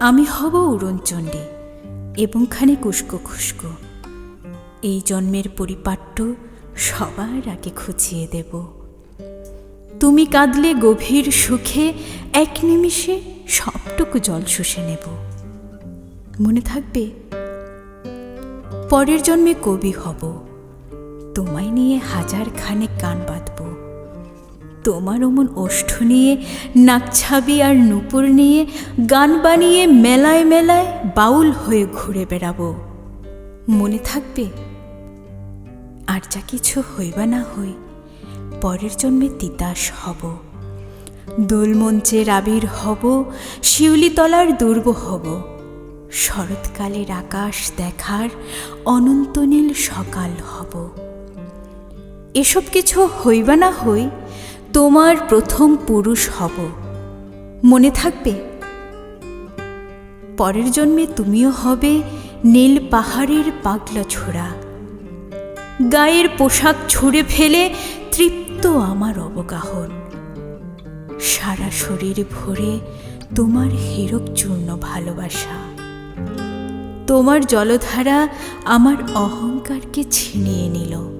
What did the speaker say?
আমি হব উড়নচণ্ডী এবং খানে কুস্কো খুস্কো। এই জন্মের পরিপাট্য সবার আগে খুঁচিয়ে দেব। তুমি কাঁদলে গভীর সুখে, এক নিমিষে সবটুকু জল শুষে নেব। মনে থাকবে, পরের জন্মে কবি হব। তোমায় নিয়ে হাজার খানেক কান বাঁধব। তোমার অমন ওষ্ঠ নিয়ে নাকছাবি আর নুপুর নিয়ে, গান বানিয়ে মেলায় মেলায় বাউল হয়ে ঘুরে বেড়াবো। মনে থাকবে, আর যা কিছু হইবা না হই, পরের জন্মে তিতাস হব। দোলমঞ্চের আবির হব শিউলিতলার দুর্ব হব। শরৎকালের আকাশ দেখার অনন্তনীল সকাল হব। এসব কিছু হইবা না হই তোমার প্রথম পুরুষ হব। মনে থাকবে? পরের জন্মে তুমিও হবে নীল পাহাড়ের পাগলা ছোড়া। গায়ের পোশাক ছুঁড়ে ফেলে তৃপ্ত আমার অবগাহন। সারা শরীর ভরে তোমার হীরক চূর্ণ ভালোবাসা। তোমার জলধারা আমার অহংকারকে ছিনিয়ে নিল।